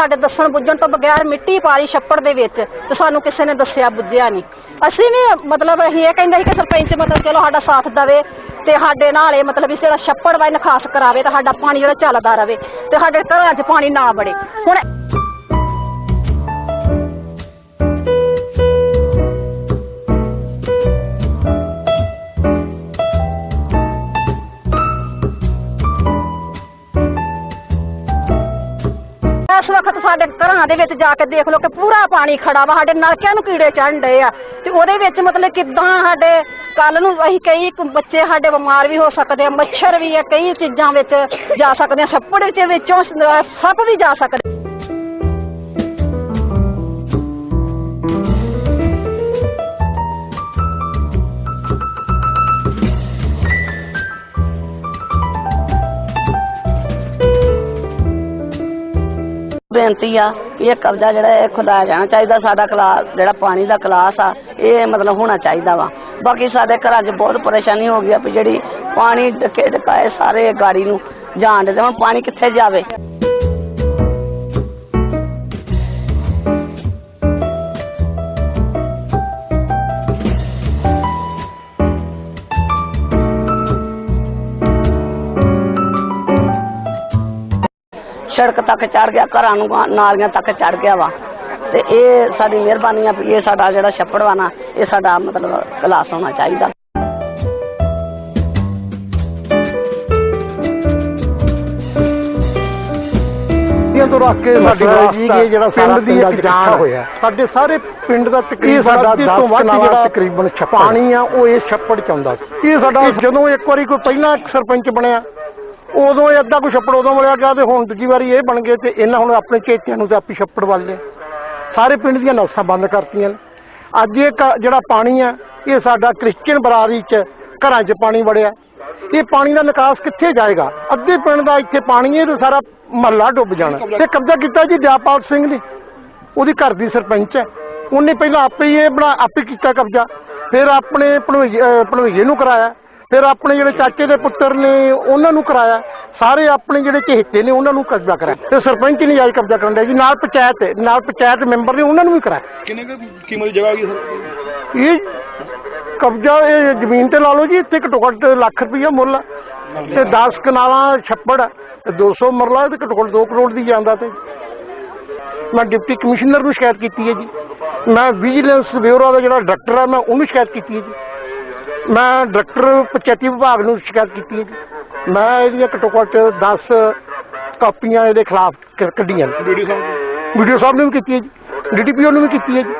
ਸਾਡੇ ਦੱਸਣ ਬੁੱਝਣ ਤੋਂ ਬਗੈਰ ਮਿੱਟੀ ਪਾਰੀ ਛੱਪੜ ਦੇ ਵਿੱਚ ਤੇ ਸਾਨੂੰ ਕਿਸੇ ਨੇ ਦੱਸਿਆ, ਬੁੱਝਿਆ ਨਹੀਂ। ਅਸੀਂ ਵੀ ਮਤਲਬ ਅਸੀਂ ਇਹ ਕਹਿੰਦਾ ਸੀ ਕਿ ਸਰਪੰਚ ਮਤਲਬ ਚਲੋ ਸਾਡਾ ਸਾਥ ਦਵੇ ਤੇ ਸਾਡੇ ਨਾਲ ਇਹ ਮਤਲਬ ਵੀ ਜਿਹੜਾ ਛੱਪੜ ਦਾ ਇਹ ਕਰਾਵੇ ਤੇ ਸਾਡਾ ਪਾਣੀ ਜਿਹੜਾ ਚੱਲਦਾ ਰਵੇ ਤੇ ਸਾਡੇ ਘਰਾਂ 'ਚ ਪਾਣੀ ਨਾ ਵੜੇ। ਹੁਣ ਇਸ ਵਕਤ ਸਾਡੇ ਘਰਾਂ ਦੇ ਵਿੱਚ ਜਾ ਕੇ ਦੇਖ ਲਓ ਕਿ ਪੂਰਾ ਪਾਣੀ ਖੜਾ ਵਾ, ਸਾਡੇ ਨਲਕਿਆਂ ਨੂੰ ਕੀੜੇ ਚੜਨ ਡਏ ਆ। ਤੇ ਉਹਦੇ ਵਿੱਚ ਮਤਲਬ ਕਿਦਾਂ ਸਾਡੇ ਕੱਲ ਨੂੰ ਅਸੀਂ ਕਈ ਬੱਚੇ ਸਾਡੇ ਬਿਮਾਰ ਵੀ ਹੋ ਸਕਦੇ ਆ, ਮੱਛਰ ਵੀ ਆ, ਕਈ ਚੀਜ਼ਾਂ ਵਿੱਚ ਜਾ ਸਕਦੇ ਆ ਛੱਪੜ ਵਿੱਚ ਵਿੱਚੋਂ ਸੱਪ ਵੀ ਜਾ ਸਕਦੇ ਬੇਨਤੀ ਆ ਵੀ ਇਹ ਕਬਜ਼ਾ ਜਿਹੜਾ ਇਹ ਖੁਦਾਇਆ ਜਾਣਾ ਚਾਹੀਦਾ, ਸਾਡਾ ਕਲਾਸ, ਜਿਹੜਾ ਪਾਣੀ ਦਾ ਕਲਾਸ ਆ, ਇਹ ਮਤਲਬ ਹੋਣਾ ਚਾਹੀਦਾ ਵਾ। ਬਾਕੀ ਸਾਡੇ ਘਰਾਂ 'ਚ ਬਹੁਤ ਪਰੇਸ਼ਾਨੀ ਹੋ ਗਈ ਆ ਵੀ ਜਿਹੜੀ ਪਾਣੀ ਡਕੇ ਡਕਾਏ ਸਾਰੇ ਗਾੜੀ ਨੂੰ ਜਾਣ ਦੇ ਹੁਣ ਪਾਣੀ ਕਿੱਥੇ ਜਾਵੇ? ਸੜਕ ਤੱਕ ਚੜ ਗਿਆ ਘਰਾਂ ਨੂੰ ਨਾਲੀਆਂ ਤੱਕ ਚੜ ਗਿਆ ਵਾ। ਤੇ ਇਹ ਸਾਡੀ ਮਿਹਰਬਾਨੀ ਆ ਵੀ ਇਹ ਸਾਡਾ ਜਿਹੜਾ ਛੱਪੜ ਵਾ ਨਾ ਇਹ ਸਾਡਾ ਮਤਲਬ ਕਲਾਸ ਹੋਣਾ ਚਾਹੀਦਾ। ਤੋਂ ਰੱਖ ਕੇ ਸਾਡੀ ਇਹ ਜਿਹੜਾ ਸਾਰਾ ਪਿੰਡ ਦੀ ਜਾਨ ਹੋਇਆ। ਸਾਡੇ ਸਾਰੇ ਪਿੰਡ ਦਾ ਤਕਰੀਬਨ ਸਾਡਾ ਅੱਧੇ ਤੋਂ 10 ਵੱਧ ਕਨਾਲਾਂ ਜਿਹੜਾ ਤਕਰੀਬਨ ਛੱਪੜ ਪਾਣੀ ਆ ਉਹ ਇਹ ਛੱਪੜ ਚ ਆਉਂਦਾ ਸੀ। ਇਹ ਸਾਡਾ ਜਦੋਂ ਇੱਕ ਵਾਰੀ ਕੋਈ ਪਹਿਲਾਂ ਸਰਪੰਚ ਬਣਿਆ ਉਦੋਂ ਇਹ ਅੱਧਾ ਕੁ ਛੱਪੜ ਉਦੋਂ ਮਿਲਿਆ ਗਿਆ ਤੇ ਹੁਣ ਦੂਜੀ ਵਾਰੀ ਇਹ ਬਣ ਗਏ ਤੇ ਇਹਨਾਂ ਹੁਣ ਆਪਣੇ ਚੇਤਿਆਂ ਨੂੰ ਤੇ ਆਪੀ ਛੱਪੜ ਵੱਲ ਲਿਆ ਸਾਰੇ ਪਿੰਡ ਦੀਆਂ ਨਸਾਂ ਬੰਦ ਕਰਤੀਆਂ ਨੇ। ਅੱਜ ਇਹ ਕ- ਜਿਹੜਾ ਪਾਣੀ ਆ, ਇਹ ਸਾਡਾ ਕ੍ਰਿਸਚੀਅਨ ਬਰਾਦਰੀ ਚ ਘਰਾਂ 'ਚ ਪਾਣੀ ਵੜਿਆ। ਇਹ ਪਾਣੀ ਦਾ ਨਿਕਾਸ ਕਿੱਥੇ ਜਾਏਗਾ? ਅੱਧੇ ਪਿੰਡ ਦਾ ਇੱਥੇ ਪਾਣੀ ਹੈ ਸਾਰਾ ਮਹੱਲਾ ਡੁੱਬ ਜਾਣਾ। ਤੇ ਕਬਜ਼ਾ ਕੀਤਾ ਜੀ ਦਿਆਪਾਲ ਸਿੰਘ ਨੇ। ਉਹਦੀ ਘਰ ਦੀ ਸਰਪੰਚ ਹੈ। ਉਹਨੇ ਪਹਿਲਾਂ ਆਪੇ ਹੀ ਇਹ ਬਣਾ, ਆਪੇ ਕੀਤਾ ਕਬਜ਼ਾ। ਫਿਰ ਆਪਣੇ ਭਣਵਈਏ ਭਣਵਈਏ ਨੂੰ ਕਰਾਇਆ। ਫਿਰ ਆਪਣੇ ਜਿਹੜੇ ਚਾਚੇ ਦੇ ਪੁੱਤਰ ਨੇ ਉਹਨਾਂ ਨੂੰ ਕਰਾਇਆ। ਸਾਰੇ ਆਪਣੇ ਜਿਹੜੇ ਚਹੇਤੇ ਨੇ ਉਹਨਾਂ ਨੂੰ ਕਬਜ਼ਾ ਕਰਾਇਆ ਤੇ ਸਰਪੰਚ ਨਹੀਂ ਜਾਇਜ਼ ਕਬਜ਼ਾ ਕਰਨ ਡਿਆ ਜੀ ਨਾਲ ਪੰਚਾਇਤ ਹੈ, ਨਾਲ ਪੰਚਾਇਤ ਮੈਂਬਰ ਨੇ ਉਹਨਾਂ ਨੂੰ ਵੀ ਕਰਾਇਆ। ਕਿੰਨੇ ਕੁ ਕੀਮਤ ਦੀ ਜਗ੍ਹਾ ਹੈਗੀ ਸਰ? ਇਹ ਕਬਜ਼ਾ ਇਹ ਜ਼ਮੀਨ ਤੇ ਲਾ ਲਓ ਜੀ ਇੱਥੇ ਘੱਟੋ ਘੱਟ ਲੱਖ ਰੁਪਈਆ ਮੁੱਲ ਆ। ਤੇ 10 ਕਨਾਲਾਂ ਛੱਪੜ ਆ, ਤੇ 200 ਮਰਲਾ ਤੇ ਘੱਟੋ ਘੱਟ 2 ਕਰੋੜ ਦੀ ਜਾਂਦਾ ਤੇ। ਮੈਂ ਡਿਪਟੀ ਕਮਿਸ਼ਨਰ ਨੂੰ ਸ਼ਿਕਾਇਤ ਕੀਤੀ ਹੈ ਜੀ। ਮੈਂ ਵਿਜੀਲੈਂਸ ਬਿਊਰੋ ਦਾ ਜਿਹੜਾ ਡਾਇਰੈਕਟਰ ਆ ਮੈਂ ਉਹਨੂੰ ਸ਼ਿਕਾਇਤ ਕੀਤੀ ਹੈ ਜੀ। ਮੈਂ ਡਾਇਰੈਕਟਰ ਪੰਚਾਇਤੀ ਵਿਭਾਗ ਨੂੰ ਸ਼ਿਕਾਇਤ ਕੀਤੀ ਹੈ ਜੀ। ਮੈਂ ਇਹਦੀਆਂ ਘੱਟੋ ਘੱਟ 10 ਕਾਪੀਆਂ ਇਹਦੇ ਖਿਲਾਫ ਕ- ਕੱਢੀਆਂ ਵੀਡੀਓ ਸਾਹਿਬ ਵੀਡੀਓ ਸਾਹਿਬ ਨੇ ਵੀ ਕੀਤੀ ਹੈ ਜੀ। ਡੀਟੀਪੀਓ ਨੂੰ ਵੀ ਕੀਤੀ ਹੈ ਜੀ।